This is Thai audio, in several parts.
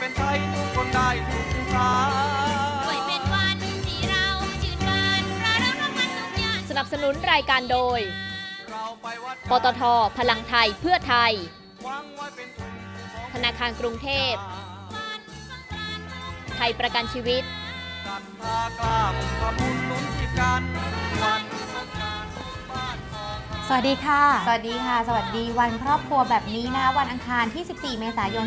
เป็นไทยทุกคนได้ทุกสาด้วยเป็นวันที่เราจืดบานเพราะเราทำงานทุกอย่างสนับสนุนรายการโดย เราไปวัดปตท พลังไทยเพื่อไทย วางไว้เป็นทุนของธนาคารกรุงเทพไทยประกันชีวิตกันทากล้ามุ่งทำบุญหนุนจิตกันวั สวัสดีค่ะ สวัสดีค่ะ สวัสดีวันครอบครัวแบบนี้นะคะวันอังคารที่ 14 เมษายน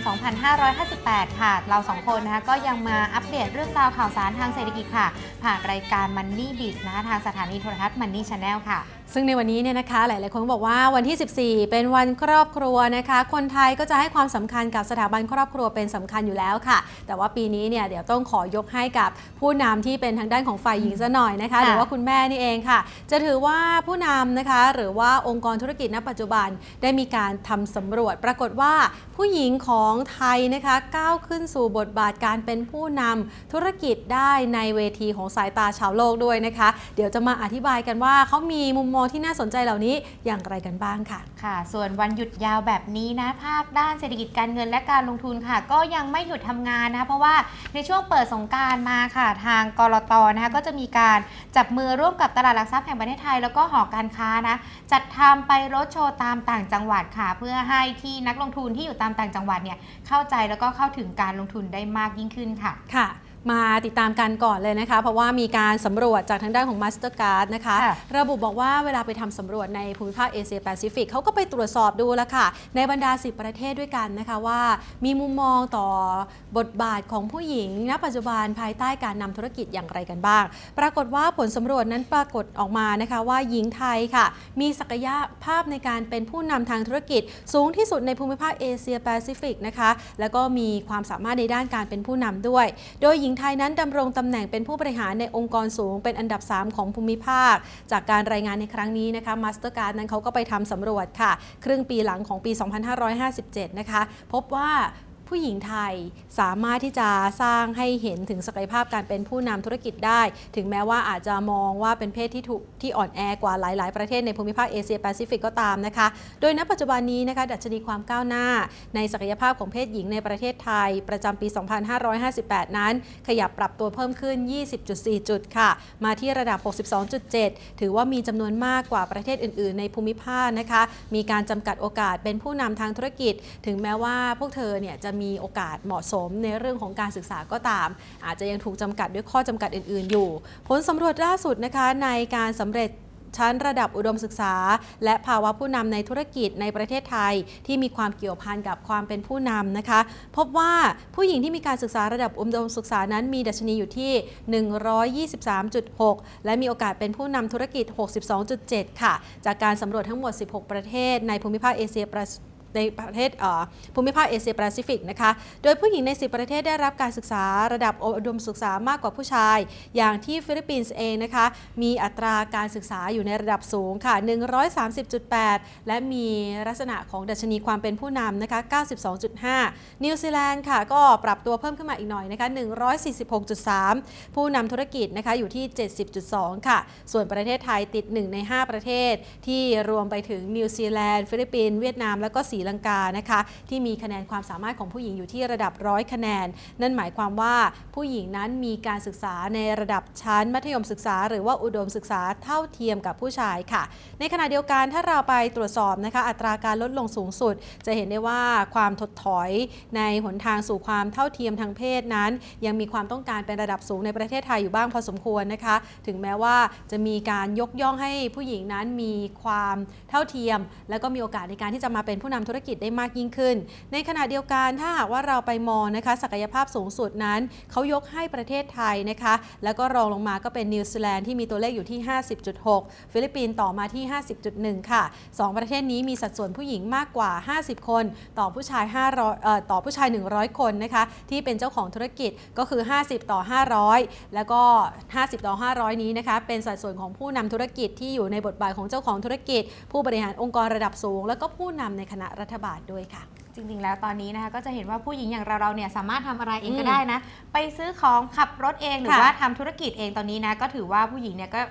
2558 ค่ะ เราสองคนนะคะก็ยังมาอัปเดตเรื่องราวข่าวสารทางเศรษฐกิจค่ะ ผ่านรายการ Money b i z นะคะทางสถานีโทรทัศน์ Money Channel ค่ะซึ่งในวันนี้เนี่ยนะคะหลาย ๆ คนก็บอกว่าวันที่ 14 เป็นวันครอบครัวนะคะ คนไทยก็จะให้ความสำคัญกับสถาบันครอบครัวเป็นสำคัญอยู่แล้วค่ะ แต่ว่าปีนี้เนี่ยเดี๋ยวต้องขอยกให้กับผู้นำที่เป็นทางด้านของฝ่ายหญิงซะหน่อยนะคะค่ะหรือว่าคุณแม่นี่เองค่ะ จะถือว่าผู้นำนะคะ หรือว่าองค์กรธุรกิจณปัจจุบันได้มีการทำสำรวจ ปรากฏว่าผู้หญิงของไทยนะคะก้าวขึ้นสู่บทบาทการเป็นผู้นำธุรกิจได้ในเวทีของสายตาชาวโลกด้วยนะคะ เดี๋ยวจะมาอธิบายกันว่าเขามีมุมมองที่น่าสนใจเหล่านี้อย่างไรกันบ้างค่ะ ค่ะ ส่วนวันหยุดยาวแบบนี้นะ ภาคด้านเศรษฐกิจการเงินและการลงทุนค่ะ ก็ยังไม่หยุดทำงานนะคะเพราะว่าในช่วงเปิดสงกรารมาค่ะ ทางกรตนะคะก็จะมีการจับมือร่วมกับตลาดหลักทรัพย์แห่งประเทศไทย แล้วก็หอการค้านะจัดทำไปรถโชว์ตามต่างจังหวัดค่ะ เพื่อให้ที่นักลงทุนที่อยู่ตามต่างจังหวัดเนี่ยเข้าใจแล้วก็เข้าถึงการลงทุนได้มากยิ่งขึ้นค่ะค่ะ มาติดตามกันก่อนเลยนะคะ เพราะว่ามีการสำรวจจากทางด้านของ Mastercard นะคะค่ะระบุบอกว่าเวลาไปทำสำรวจในภูมิภาคเอเชียแปซิฟิกเขาก็ไปตรวจสอบดูแล้วค่ะ ในบรรดา 10 ประเทศด้วยกันนะคะว่า มีมุมมองต่อบทบาทของผู้หญิง ณ ปัจจุบันภายใต้การนำธุรกิจอย่างไรกันบ้าง ปรากฏว่าผลสำรวจนั้นปรากฏออกมานะคะว่าหญิงไทยค่ะ มีศักยภาพในการเป็นผู้นำทางธุรกิจ สูงที่สุดในภูมิภาคเอเชียแปซิฟิกนะคะแล้วก็มีความสามารถในด้านการเป็นผู้นำด้วย โดยหญิงไทยนั้นดำรงตำแหน่งเป็นผู้บริหารในองค์กรสูงเป็นอันดับ 3 ของภูมิภาค จากการรายงานในครั้งนี้นะคะมาสเตอร์การ์ดนั้นเขาก็ไปทำสำรวจค่ะ ครึ่งปีหลังของปี 2557 นะคะ พบว่า ผู้หญิงไทยสามารถที่จะสร้างให้เห็นถึงศักยภาพการเป็นผู้นำธุรกิจได้ ถึงแม้ว่าอาจจะมองว่าเป็นเพศที่ถูกที่อ่อนแอกว่าหลาย ๆ ประเทศในภูมิภาคเอเชียแปซิฟิกก็ตามนะคะ โดยณปัจจุบันนี้นะคะดัชนีความก้าวหน้า ในศักยภาพของเพศหญิงในประเทศไทย ประจำปี 2558 นั้น ขยับปรับตัวเพิ่มขึ้น 20.4 จุดค่ะ มาที่ระดับ 62.7 ถือว่ามีจำนวนมากกว่าประเทศอื่น ๆ ในภูมิภาคนะคะ มีการจำกัดโอกาสเป็นผู้นำทางธุรกิจ ถึงแม้ว่าพวกเธอเนี่ยจะมีโอกาสเหมาะสมในเรื่องของการศึกษาก็ตาม อาจจะยังถูกจำกัดด้วยข้อจำกัดอื่น ๆ อยู่ ผลสำรวจล่าสุดนะคะในการสำเร็จชั้นระดับอุดมศึกษา และภาวะผู้นำในธุรกิจในประเทศไทย ที่มีความเกี่ยวพันกับความเป็นผู้นำนะคะ พบว่าผู้หญิงที่มีการศึกษาระดับอุดมศึกษานั้นมีดัชนีอยู่ที่ 123.6 และมีโอกาสเป็นผู้นำธุรกิจ 62.7 ค่ะ จากการสำรวจทั้งหมด 16 ประเทศในภูมิภาคเอเชียประ ในประเทศภูมิภาคเอเชียแปซิฟิกนะคะ โดยผู้หญิงใน 10 ประเทศได้รับการศึกษาระดับอุดมศึกษามากกว่าผู้ชาย อย่างที่ฟิลิปปินส์เองนะคะ มีอัตราการศึกษาอยู่ในระดับสูงค่ะ 130.8 และมีลักษณะของดัชนีความเป็นผู้นำนะคะ 92.5 นิวซีแลนด์ค่ะ ก็ปรับตัวเพิ่มขึ้นมาอีกหน่อยนะคะ 146.3 ผู้นำธุรกิจนะคะอยู่ที่ 70.2 ค่ะ ส่วนประเทศไทยติด 1 ใน 5 ประเทศ ที่รวมไปถึงนิวซีแลนด์ ฟิลิปปินส์เวียดนาม แล้วก็ศรีลังกานะคะที่มีคะแนนความสามารถของผู้หญิงอยู่ที่ระดับร้อยคะแนน นั่นหมายความว่าผู้หญิงนั้นมีการศึกษาในระดับชั้นมัธยมศึกษา หรือว่าอุดมศึกษาเท่าเทียมกับผู้ชายค่ะ ในขณะเดียวกันถ้าเราไปตรวจสอบนะคะอัตราการลดลงสูงสุด จะเห็นได้ว่าความถดถอยในหนทางสู่ความเท่าเทียมทางเพศนั้น ยังมีความต้องการเป็นระดับสูงในประเทศไทยอยู่บ้างพอสมควรนะคะ ถึงแม้ว่าจะมีการยกย่องให้ผู้หญิงนั้นมีความเท่าเทียม แล้วก็มีโอกาสในการที่จะมาเป็นผู้นำธุรกิจได้มากยิ่งขึ้น ในขณะเดียวกันถ้าหากว่าเราไปมองนะคะศักยภาพสูงสุดนั้นเขายกให้ประเทศไทยนะคะ แล้วก็รองลงมาก็เป็นนิวซีแลนด์ที่มีตัวเลขอยู่ที่ 50.6 ฟิลิปปินส์ต่อมาที่ 50.1 ค่ะ 2 ประเทศนี้มีสัดส่วนผู้หญิงมากกว่า 50 คน ต่อผู้ชาย 500เอ่อต่อผู้ชาย 100 คนนะคะ ที่เป็นเจ้าของธุรกิจก็คือ 50 ต่อ 500 แล้วก็ 50 ต่อ 500 นี้นะคะ เป็นสัดส่วนของผู้นำธุรกิจที่อยู่ในบทบาทของเจ้าของธุรกิจ ผู้บริหารองค์กรระดับสูง แล้วก็ผู้นำในคณะรัฐบาลด้วยค่ะ จริงๆ แล้วตอนนี้นะคะก็จะเห็นว่าผู้หญิงอย่างเราเราๆเนี่ยสามารถทำอะไรเองอืมก็ได้นะ ไปซื้อของขับรถเองหรือค่ะว่าทำธุรกิจเองตอนนี้นะก็ถือว่าผู้หญิงเนี่ยก็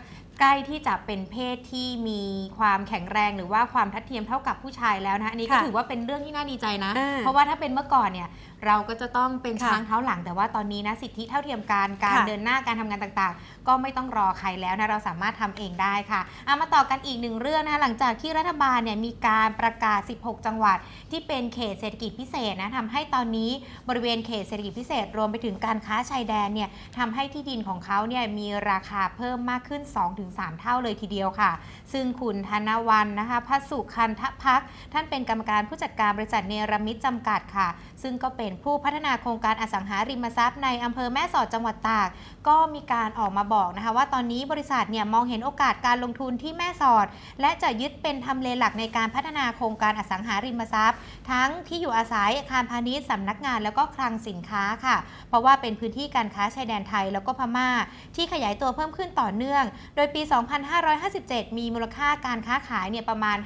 ใกล้ที่จะเป็นเพศที่มีความแข็งแรงหรือว่าความทัดเทียมเท่ากับผู้ชายแล้วนะอันนี้ก็ค่ะถือว่าเป็นเรื่องที่น่าดีใจนะ อ่าเพราะว่าถ้าเป็นเมื่อก่อนเนี่ยเราก็จะต้องเป็นค่ะช้างเท้าหลัง แต่ว่าตอนนี้นะสิทธิเท่าเทียมกันการค่ะเดินหน้าการทำงานต่างๆ ก็ไม่ต้องรอใครแล้วนะเราสามารถทำเองได้ค่ะเอามาต่อกันอีกหนึ่งเรื่องนะคะหลังจากที่รัฐบาลเนี่ยมีการประกาศ 16 จังหวัด ที่เป็นเขตเศรษฐกิจพิเศษนะทำให้ตอนนี้บริเวณเขตเศรษฐกิจพิเศษ รวมไปถึงการค้าชายแดนเนี่ยทำให้ที่ดินของเขาเนี่ยมีราคาเพิ่มมากขึ้น 2-3เท่าเลยทีเดียวค่ะ ซึ่งคุณธนวันนะคะพัสุคันทพัก ท่านเป็นกรรมการผู้จัดการบริษัทเนรมิตจำกัดค่ะ ซึ่งก็เป็นผู้พัฒนาโครงการอสังหาริมทรัพย์ในอำเภอแม่สอดจังหวัดตาก ก็มีการออกมาบอกนะคะว่าตอนนี้บริษัทเนี่ยมองเห็นโอกาสการลงทุนที่แม่สอด และจะยึดเป็นทำเลหลักในการพัฒนาโครงการอสังหาริมทรัพย์ ทั้งที่อยู่อาศัยอาคารพาณิชย์สำนักงานแล้วก็คลังสินค้าค่ะ เพราะว่าเป็นพื้นที่การค้าชายแดนไทยแล้วก็พม่า ที่ขยายตัวเพิ่มขึ้นต่อเนื่อง โดยปี 2557 มีมูลค่าการค้าขายเนี่ยประมาณ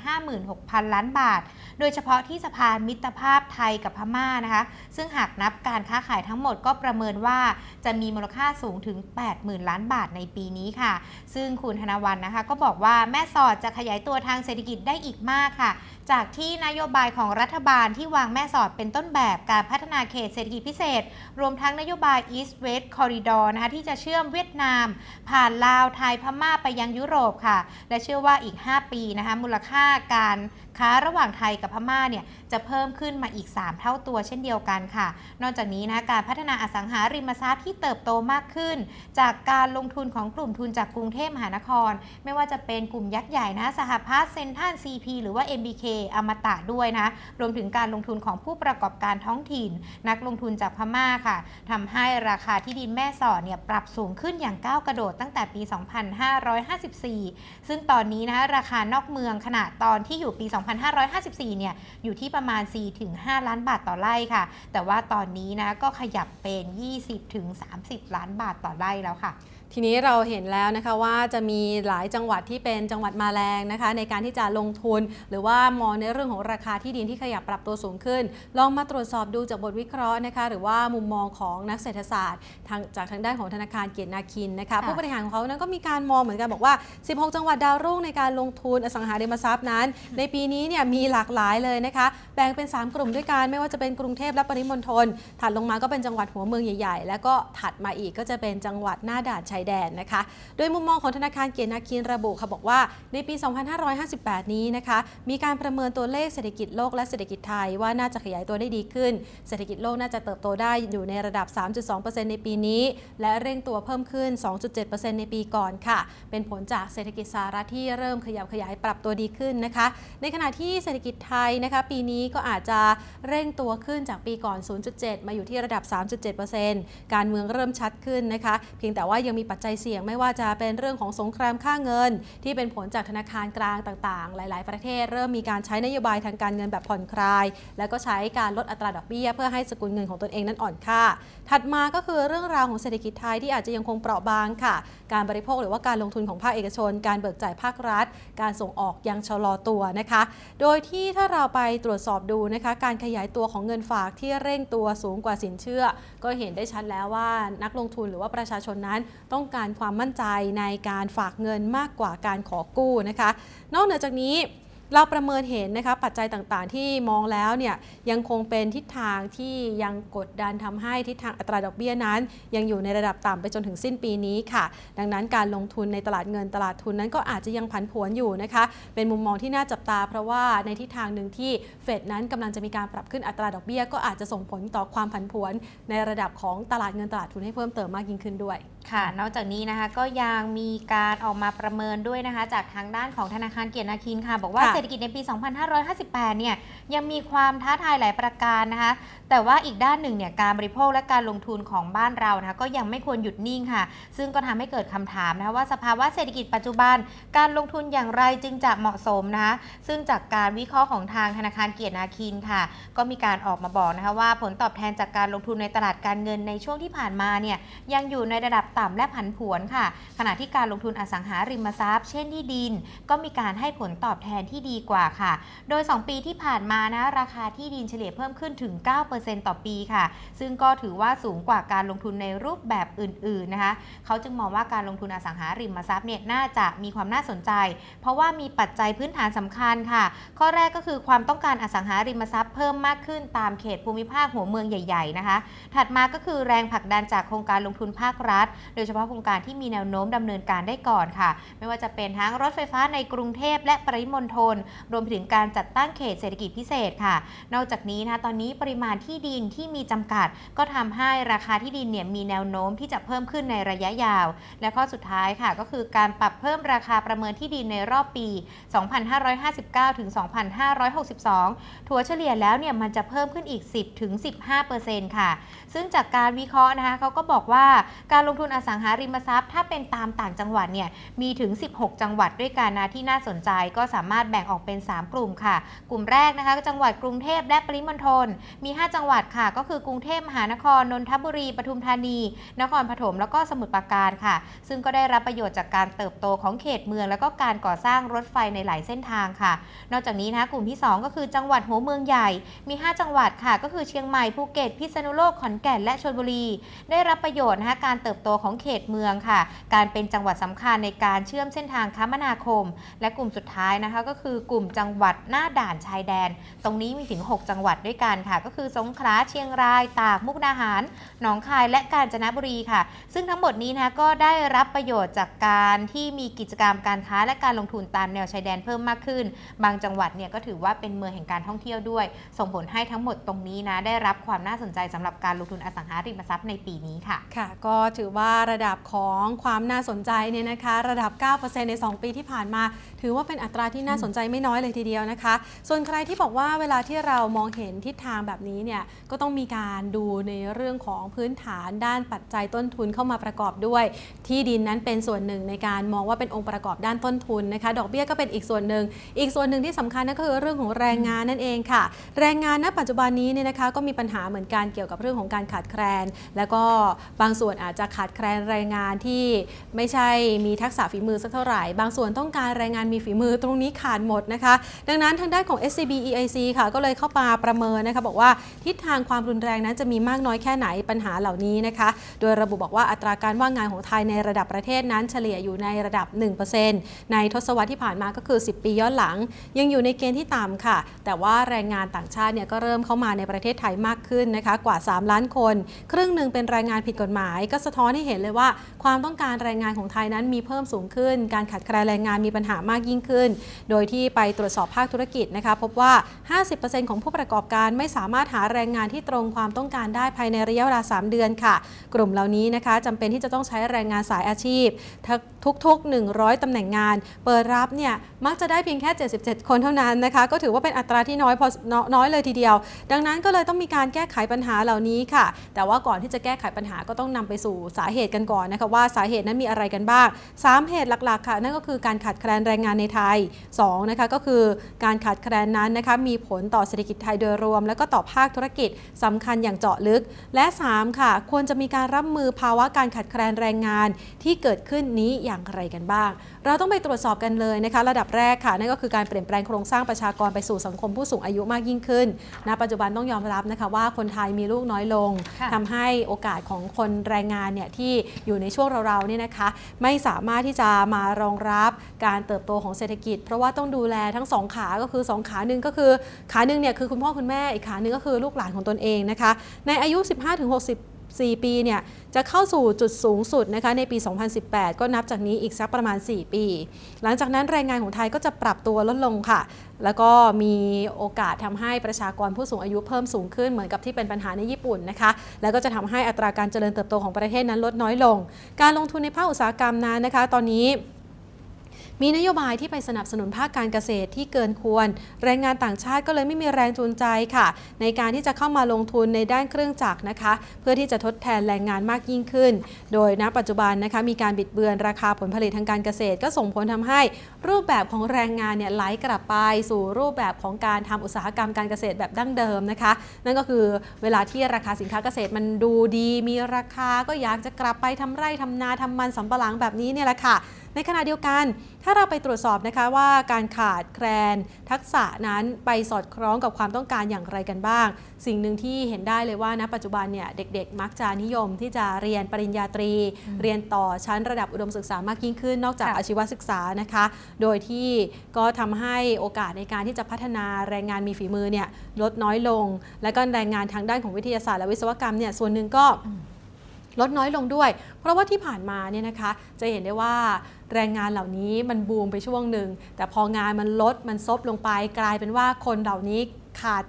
56,000 ล้านบาท โดยเฉพาะที่สะพานมิตรภาพไทยกับพม่านะคะ ซึ่งหากนับการค้าขายทั้งหมดก็ประเมินว่าจะมีมูลค่าสูงถึง 80,000 ล้านบาทในปีนี้ค่ะ ซึ่งคุณธนวันนะคะก็บอกว่าแม่สอดจะขยายตัวทางเศรษฐกิจได้อีกมากค่ะ จากที่นโยบายของรัฐบาลที่วางแม่สอดเป็นต้นแบบการพัฒนาเขตเศรษฐกิจพิเศษ รวมทั้งนโยบาย East West Corridor นะคะที่จะเชื่อมเวียดนาม ผ่านลาวไทยพม่าไปยังยุโรปค่ะ และเชื่อว่าอีก 5 ปีนะคะมูลค่าการ ค้าระหว่างไทยกับพม่าเนี่ยจะเพิ่มขึ้นมาอีก 3 เท่าตัวเช่นเดียวกันค่ะ นอกจากนี้นะการพัฒนาอสังหาริมทรัพย์ที่เติบโตมากขึ้น จากการลงทุนของกลุ่มทุนจากกรุงเทพมหานคร ไม่ว่าจะเป็นกลุ่มยักษ์ใหญ่นะสหพัฒน์เซนทัน CP หรือว่า MBK อมตะด้วยนะรวมถึงการลงทุนของผู้ประกอบการท้องถิ่น นักลงทุนจากพม่าค่ะทำให้ราคาที่ดินแม่สอดเนี่ยปรับสูงขึ้นอย่างก้าวกระโดดตั้งแต่ปี 2554 ซึ่งตอนนี้นะราคานอกเมืองขณะตอนที่อยู่ปี2554 เนี่ยอยู่ที่ประมาณ 4-5 ล้านบาทต่อไร่ค่ะ แต่ว่าตอนนี้นะก็ขยับเป็น 20-30 ล้านบาทต่อไร่แล้วค่ะทีนี้เราเห็นแล้วนะคะว่าจะมีหลายจังหวัดที่เป็นจังหวัดมาแรงนะคะ ในการที่จะลงทุน หรือว่ามองในเรื่องของราคาที่ดินที่ขยับปรับตัวสูงขึ้น ลองมาตรวจสอบดูจากบทวิเคราะห์นะคะ หรือว่ามุมมองของนักเศรษฐศาสตร์ทางจากทางด้านของธนาคารเกียรตินาคินนะคะค่ะผู้บริหารของเขานั้นก็มีการมองเหมือนกันบอกว่า 16 จังหวัดดาวรุ่งในการลงทุนอสังหาริมทรัพย์นั้น ในปีนี้เนี่ยมีหลากหลายเลยนะคะ แบ่งเป็น 3 กลุ่มด้วยกันไม่ว่าจะเป็นกรุงเทพและปริมณฑลถัดลงมาก็เป็นจังหวัดหัวเมืองใหญ่ ๆ แล้วก็ถัดมาอีกก็จะเป็นจังหวัดหน้าด่านชายแดนนะคะ โดยมุมมองของธนาคารเกียรตินาคินระบุค่ะบอกว่าในปี 2558 นี้นะคะ มีการประเมินตัวเลขเศรษฐกิจโลกและเศรษฐกิจไทยว่าน่าจะขยายตัวได้ดีขึ้น เศรษฐกิจโลกน่าจะเติบโตได้อยู่ในระดับ 3.2%ในปีนี้ และเร่งตัวเพิ่มขึ้น 2.7%ในปีก่อนค่ะ เป็นผลจากเศรษฐกิจสหรัฐที่เริ่มขยับขยายปรับตัวดีขึ้นนะคะ ในขณะที่เศรษฐกิจไทยนะคะ ปีนี้ก็อาจจะเร่งตัวขึ้นจากปีก่อน 0.7 มาอยู่ที่ระดับ 3.7%การเมืองเริ่มชัดขึ้นนะคะ เพียงแต่ว่ายังมีปัจจัยเสี่ยง ไม่ว่าจะเป็นเรื่องของสงครามค่าเงิน ที่เป็นผลจากธนาคารกลางต่างๆ หลาย ๆ ประเทศ เริ่มมีการใช้นโยบายทางการเงินแบบผ่อนคลาย แล้วก็ใช้การลดอัตราดอกเบี้ย เพื่อให้สกุลเงินของตนเองนั้นอ่อนค่า ถัดมาก็คือเรื่องราวของเศรษฐกิจไทยที่อาจจะยังคงเปราะบางค่ะ การบริโภคหรือว่าการลงทุนของภาคเอกชน การเบิกจ่ายภาครัฐ การส่งออกยังชะลอตัวนะคะ โดยที่ถ้าเราไปตรวจสอบดูนะคะ การขยายตัวของเงินฝากที่เร่งตัวสูงกว่าสินเชื่อ ก็เห็นได้ชัดแล้วว่านักลงทุนหรือว่าประชาชนนั้นต้อง้องการความมั่นใจในการฝากเงินมากกว่าการขอกู้นะคะ นอกเหนือจากนี้เราประเมินเห็นนะคะปัจจัยต่างๆ ที่มองแล้วเนี่ยยังคงเป็นทิศทางที่ยังกดดันทำให้ทิศทางอัตราดอกเบี้ยนั้น ยังอยู่ในระดับต่ำไปจนถึงสิ้นปีนี้ค่ะ ดังนั้นการลงทุนในตลาดเงินตลาดทุนนั้นก็อาจจะยังผันผวนอยู่นะคะ เป็นมุมมองที่น่าจับตา เพราะว่าในทิศทางหนึ่งที่เฟดนั้นกำลังจะมีการปรับขึ้นอัตราดอกเบี้ย ก็อาจจะส่งผลต่อความผันผวนในระดับของตลาดเงินตลาดทุนให้เพิ่มเติมมากยิ่งขึ้นด้วย ค่ะ นอกจากนี้นะคะก็ยังมีการออกมาประเมินด้วยนะคะ จากทางด้านของธนาคารเกียรตินาคินค่ะ บอกว่าค่ะเศรษฐกิจในปี 2558 เนี่ยยังมีความท้าทายหลายประการนะคะ แต่ว่าอีกด้านหนึ่งเนี่ยการบริโภคและการลงทุนของบ้านเรานะคะก็ยังไม่ควรหยุดนิ่งค่ะ ซึ่งก็ทำให้เกิดคำถามนะคะว่าสภาวะเศรษฐกิจปัจจุบัน การลงทุนอย่างไรจึงจะเหมาะสมนะคะ ซึ่งจากการวิเคราะห์ของทางธนาคารเกียรตินาคินค่ะ ก็มีการออกมาบอกนะคะว่าผลตอบแทนจากการลงทุนในตลาดการเงินในช่วงที่ผ่านมาเนี่ยยังอยู่ในระดับต่ำและผันผวนค่ะ ขณะที่การลงทุนอสังหาริมทรัพย์ เช่นที่ดิน ก็มีการให้ผลตอบแทนที่ดีกว่าค่ะ โดย 2 ปีที่ผ่านมานะราคาที่ดินเฉลี่ยเพิ่มขึ้นถึง 9%ต่อปีค่ะ ซึ่งก็ถือว่าสูงกว่าการลงทุนในรูปแบบอื่นๆนะคะเขาจึงมองว่าการลงทุนอสังหาริมทรัพย์เนี่ยน่าจะมีความน่าสนใจ เพราะว่ามีปัจจัยพื้นฐานสำคัญค่ะ ข้อแรกก็คือความต้องการอสังหาริมทรัพย์เพิ่มมากขึ้นตามเขตภูมิภาคหัวเมืองใหญ่ ๆ นะคะ ถัดมาก็คือแรงผลักดันจากโครงการลงทุนภาครัฐโดยเฉพาะโครงการที่มีแนวโน้มดำเนินการได้ก่อนค่ะ ไม่ว่าจะเป็นทั้งรถไฟฟ้าในกรุงเทพและปริมณฑลรวมถึงการจัดตั้งเขตเศรษฐกิจพิเศษค่ะ นอกจากนี้นะตอนนี้ปริมาณที่ดินที่มีจำกัด ก็ทำให้ราคาที่ดินเนี่ยมีแนวโน้มที่จะเพิ่มขึ้นในระยะยาว และข้อสุดท้ายค่ะ ก็คือการปรับเพิ่มราคาประเมินที่ดินในรอบปี 2559 ถึง 2562 ถัวเฉลี่ยแล้วเนี่ยมันจะเพิ่มขึ้นอีก 10 ถึง 15%ค่ะ ซึ่งจากการวิเคราะห์นะคะเขาก็บอกว่าการลงทุนอสังหาริมทรัพย์ ถ้าเป็นตามต่างจังหวัดเนี่ยมีถึง 16 จังหวัดด้วยกันนะที่น่าสนใจก็สามารถแบ่งออกเป็น 3 กลุ่มค่ะ กลุ่มแรกนะคะจังหวัดกรุงเทพและปริมณฑลมี 5 จังหวัดค่ะ ก็คือกรุงเทพมหานครนนทบุรีปทุมธานี นครปฐมแล้วก็สมุทรปราการค่ะ ซึ่งก็ได้รับประโยชน์จากการเติบโตของเขตเมือง แล้วก็การก่อสร้างรถไฟในหลายเส้นทางค่ะ นอกจากนี้นะคะกลุ่มที่ 2 ก็คือจังหวัดหัวเมืองใหญ่มี 5 จังหวัดค่ะ ก็คือเชียงใหม่ภูเก็ตพิษณุโลกขอนแก่นและชลบุรี ได้รับประโยชน์นะคะการเติบโตของเขตเมืองค่ะ การเป็นจังหวัดสำคัญในการเชื่อมเส้นทางคมนาคม และกลุ่มสุดท้ายนะคะก็คือกลุ่มจังหวัดหน้าด่านชายแดน ตรงนี้มีถึง 6 จังหวัดด้วยกันค่ะ ก็คือสงขลาเชียงรายตากมุกดาหารหนองคายและกาญจนบุรีค่ะ ซึ่งทั้งหมดนี้นะคะก็ได้รับประโยชน์จากการที่มีกิจกรรมการค้าและการลงทุนตามแนวชายแดนเพิ่มมากขึ้น บางจังหวัดเนี่ยก็ถือว่าเป็นเมืองแห่งการท่องเที่ยวด้วย ส่งผลให้ทั้งหมดตรงนี้นะได้รับความน่าสนใจสำหรับการลงทุนอสังหาริมทรัพย์ในปีนี้ค่ะ ค่ะ ก็ถือว่าระดับของความน่าสนใจเนี่ยนะคะระดับ 9%ใน 2 ปีที่ผ่านมา ถือว่าเป็นอัตราที่น่าสนใจไม่น้อยเลยทีเดียวนะคะ ส่วนใครที่บอกว่าเวลาที่เรามองเห็นทิศทางแบบนี้เนี่ยก็ต้องมีการดูในเรื่องของพื้นฐานด้านปัจจัยต้นทุนเข้ามาประกอบด้วย ที่ดินนั้นเป็นส่วนหนึ่งในการมองว่าเป็นองค์ประกอบด้านต้นทุนนะคะดอกเบี้ยก็เป็นอีกส่วนหนึ่ง อีกส่วนหนึ่งที่สำคัญนั่นก็คือเรื่องของแรงงานนั่นเองค่ะ แรงงานณปัจจุบันนี้เนี่ยนะคะก็มีปัญหาเหมือนกันเกี่ยวกับเรื่องของการขาดแคลน แล้วก็บางส่วนอาจจะขาดแคลนแรงงานที่ไม่ใช่มีทักษะฝีมือสักเท่าไหร่ บางส่วนต้องการแรงงานมีฝีมือตรงนี้ขาดหมดนะคะ ดังนั้นทางด้านของ SCB EIC ค่ะ ก็เลยเข้ามาประเมินนะคะบอกว่าทิศทางความรุนแรงนั้นจะมีมากน้อยแค่ไหนปัญหาเหล่านี้นะคะ โดยระบุบอกว่าอัตราการว่างงานของไทยในระดับประเทศนั้นเฉลี่ยอยู่ในระดับ 1%ในทศวรรษที่ผ่านมาก็คือ 10 ปีย้อนหลัง ยังอยู่ในเกณฑ์ที่ต่ำค่ะ แต่ว่าแรงงานต่างชาติเนี่ยก็เริ่มเข้ามาในประเทศไทยมากขึ้นนะคะกว่า 3 ล้านคน ครึ่งหนึ่งเป็นแรงงานผิดกฎหมาย ก็สะท้อนให้เห็นเลยว่า ความต้องการแรงงานของไทยนั้นมีเพิ่มสูงขึ้น การขาดแคลนแรงงานมีปัญหามากยิ่งขึ้น โดยที่ไปตรวจสอบภาคธุรกิจนะคะพบว่า 50%ของผู้ประกอบการไม่สามารถหาแรงงานที่ตรงความต้องการได้ภายในระยะเวลา 3 เดือนค่ะ กลุ่มเหล่านี้นะคะจำเป็นที่จะต้องใช้แรงงานสายอาชีพ ทุกๆ 100 ตำแหน่งงาน เปิดรับเนี่ยมักจะได้เพียงแค่ 77 คนเท่านั้นนะคะ ก็ถือว่าเป็นอัตราที่น้อยพอน้อยน้อยเลยทีเดียว ดังนั้นก็เลยต้องมีการแก้ไขปัญหาเหล่านี้ค่ะ แต่ว่าก่อนที่จะแก้ไขปัญหาก็ต้องนำไปสู่สาเหตุกันก่อนนะคะว่าสาเหตุนั้นมีอะไรกันบ้าง 3 เหตุหลักๆค่ะ นั่นก็คือการขาดแคลนแรงงานในไทย2นะคะก็คือการขาดแคลนนั้นนะคะมีผลต่อเศรษฐกิจไทยโดยรวม แล้วก็ต่อภาคธุรกิจสำคัญอย่างเจาะลึก และ 3 ค่ะ ควรจะมีการรับมือภาวะการขาดแคลนแรงงานที่เกิดขึ้นนี้อย่างไรกันบ้าง เราต้องไปตรวจสอบกันเลยนะคะระดับแรกค่ะนั่นก็คือการเปลี่ยนแปลงโครงสร้างประชากรไปสู่สังคมผู้สูงอายุมากยิ่งขึ้นณปัจจุบันต้องยอมรับนะคะว่าคนไทยมีลูกน้อยลงค่ะทำให้โอกาสของคนแรงงานเนี่ยที่อยู่ในช่วงเราๆเนี่ยนะคะไม่สามารถที่จะมารองรับการเติบโตของเศรษฐกิจ เพราะว่าต้องดูแลทั้งสองขาก็คือสองขาหนึ่งก็คือขาหนึ่งเนี่ยคือคุณพ่อคุณแม่อีกขาหนึ่งก็คือลูกหลานของตนเองนะคะในอายุ 4 ปีเนี่ยจะเข้าสู่จุดสูงสุดนะคะในปี 2018 ก็นับจากนี้อีกสักประมาณ 4 ปี หลังจากนั้นแรงงานของไทยก็จะปรับตัวลดลงค่ะ แล้วก็มีโอกาสทำให้ประชากรผู้สูงอายุเพิ่มสูงขึ้นเหมือนกับที่เป็นปัญหาในญี่ปุ่นนะคะ แล้วก็จะทำให้อัตราการเจริญเติบโตของประเทศนั้นลดน้อยลง การลงทุนในภาคอุตสาหกรรมนั้นนะคะ ตอนนี้ มีนโยบายที่ไปสนับสนุนภาคการเกษตรที่เกินควร แรงงานต่างชาติก็เลยไม่มีแรงจูงใจค่ะ ในการที่จะเข้ามาลงทุนในด้านเครื่องจักรนะคะ เพื่อที่จะทดแทนแรงงานมากยิ่งขึ้น โดยณปัจจุบันนะคะมีการบิดเบือนราคาผลผลิตทางการเกษตร ก็ส่งผลทำให้รูปแบบของแรงงานเนี่ยไหลกลับไปสู่รูปแบบของการทำอุตสาหกรรมการเกษตรแบบดั้งเดิมนะคะ นั่นก็คือเวลาที่ราคาสินค้าเกษตรมันดูดี มีราคาก็อยากจะกลับไปทำไร่ทำนาทำมันสำปะหลังแบบนี้เนี่ยแหละค่ะ ในขณะเดียวกัน ถ้าเราไปตรวจสอบนะคะว่าการขาดแคลนทักษะนั้นไปสอดคล้องกับความต้องการอย่างไรกันบ้าง สิ่งหนึ่งที่เห็นได้เลยว่าณปัจจุบันเนี่ยเด็กๆ มักจะนิยมที่จะเรียนปริญญาตรี เรียนต่อชั้นระดับอุดมศึกษามากยิ่งขึ้น นอกจากค่ะอาชีวศึกษานะคะ โดยที่ก็ทำให้โอกาสในการที่จะพัฒนาแรงงานมีฝีมือเนี่ยลดน้อยลง และก็แรงงานทางด้านของวิทยาศาสตร์และวิศวกรรมเนี่ยส่วนหนึ่งก็ลดน้อยลงด้วย เพราะว่าที่ผ่านมาเนี่ยนะคะ จะเห็นได้ว่า แรงงานเหล่านี้มันบูมไปช่วงหนึ่ง แต่พองานมันลดมันซบลงไป กลายเป็นว่าคนเหล่านี้ขาด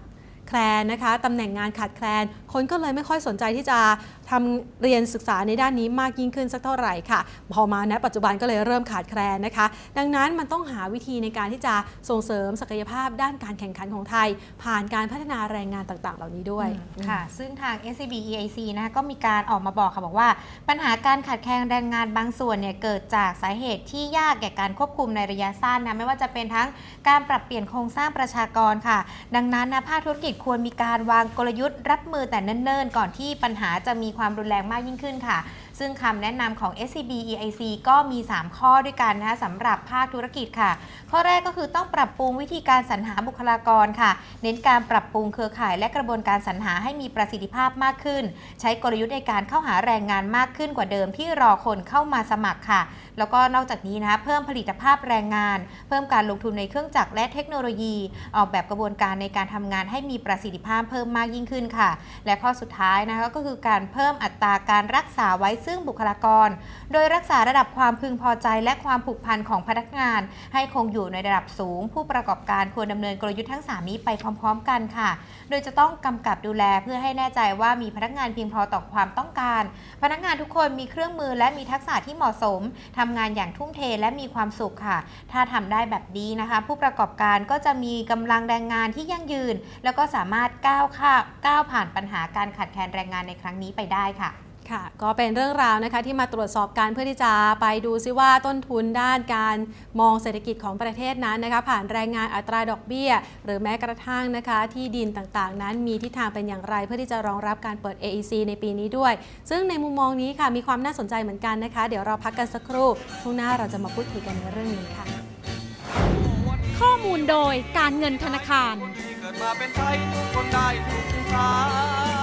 แคลนนะคะตำแหน่งงานขาดแคลนคนก็เลยไม่ค่อยสนใจที่จะทำเรียนศึกษาในด้านนี้มากยิ่งขึ้นสักเท่าไหร่ค่ะ พอมาณปัจจุบันก็เลยเริ่มขาดแคลนนะคะ ดังนั้นมันต้องหาวิธีในการที่จะส่งเสริมศักยภาพด้านการแข่งขันของไทย ผ่านการพัฒนาแรงงานต่างๆ เหล่านี้ด้วยค่ะ ซึ่งทาง SCB EIC นะคะก็มีการออกมาบอกค่ะบอกว่า ปัญหาการขาดแคลนแรงงานบางส่วนเนี่ยเกิดจากสาเหตุที่ยากแก่การควบคุมในระยะสั้นนะไม่ว่าจะเป็นทั้งการปรับเปลี่ยนโครงสร้างประชากรค่ะ ดังนั้นนะภาคธุรกิจควรมีการวางกลยุทธ์รับมือแต่เนิ่นๆ ก่อนที่ปัญหาจะมีความรุนแรงมากยิ่งขึ้นค่ะ ซึ่งคำแนะนำของ SCB EIC ก็มี 3 ข้อด้วยกันนะคะสำหรับภาคธุรกิจค่ะ ข้อแรกก็คือต้องปรับปรุงวิธีการสรรหาบุคลากรค่ะ เน้นการปรับปรุงเครือข่ายและกระบวนการสรรหาให้มีประสิทธิภาพมากขึ้น ใช้กลยุทธ์ในการเข้าหาแรงงานมากขึ้นกว่าเดิมที่รอคนเข้ามาสมัครค่ะ แล้วก็นอกจากนี้นะเพิ่มผลิตภาพแรงงาน เพิ่มการลงทุนในเครื่องจักรและเทคโนโลยี ออกแบบกระบวนการในการทำงานให้มีประสิทธิภาพเพิ่มมากยิ่งขึ้นค่ะ และข้อสุดท้ายนะคะก็คือการเพิ่มอัตราการรักษาไว้ซึ่งบุคลากร โดยรักษาระดับความพึงพอใจและความผูกพันของพนักงาน ให้คงอยู่ในระดับสูง ผู้ประกอบการควรดำเนินกลยุทธ์ทั้ง 3 นี้ไปพร้อม ๆ กันค่ะ โดยจะต้องกำกับดูแลเพื่อให้แน่ใจว่ามีพนักงานเพียงพอต่อความต้องการ พนักงานทุกคนมีเครื่องมือและมีทักษะที่เหมาะสม ทำงานอย่างทุ่มเทและมีความสุขค่ะ ถ้าทำได้แบบนี้นะคะ ผู้ประกอบการก็จะมีกำลังแรงงานที่ยั่งยืน แล้วก็สามารถก้าวข้าก้าวผ่านปัญหาการขาดแคลนแรงงานในครั้งนี้ไปได้ค่ะ ค่ะ ก็เป็นเรื่องราวนะคะที่มาตรวจสอบการเพื่อที่จะไปดูซิว่าต้นทุนด้านการมองเศรษฐกิจของประเทศนั้นนะคะ ผ่านแรงงานอัตราดอกเบี้ย หรือแม้กระทั่งนะคะ ที่ดินต่างๆ นั้นมีทิศทางเป็นอย่างไร เพื่อที่จะรองรับการเปิด AEC ในปีนี้ด้วย ซึ่งในมุมมองนี้ค่ะมีความน่าสนใจเหมือนกันนะคะ เดี๋ยวเราพักกันสักครู่ช่วงหน้าเราจะมาพูดคุยกันในเรื่องนี้ค่ะ ข้อมูลโดยการเงินธนาคาร ที่เกิดมาเป็นไทยทุกคนได้ทุกชา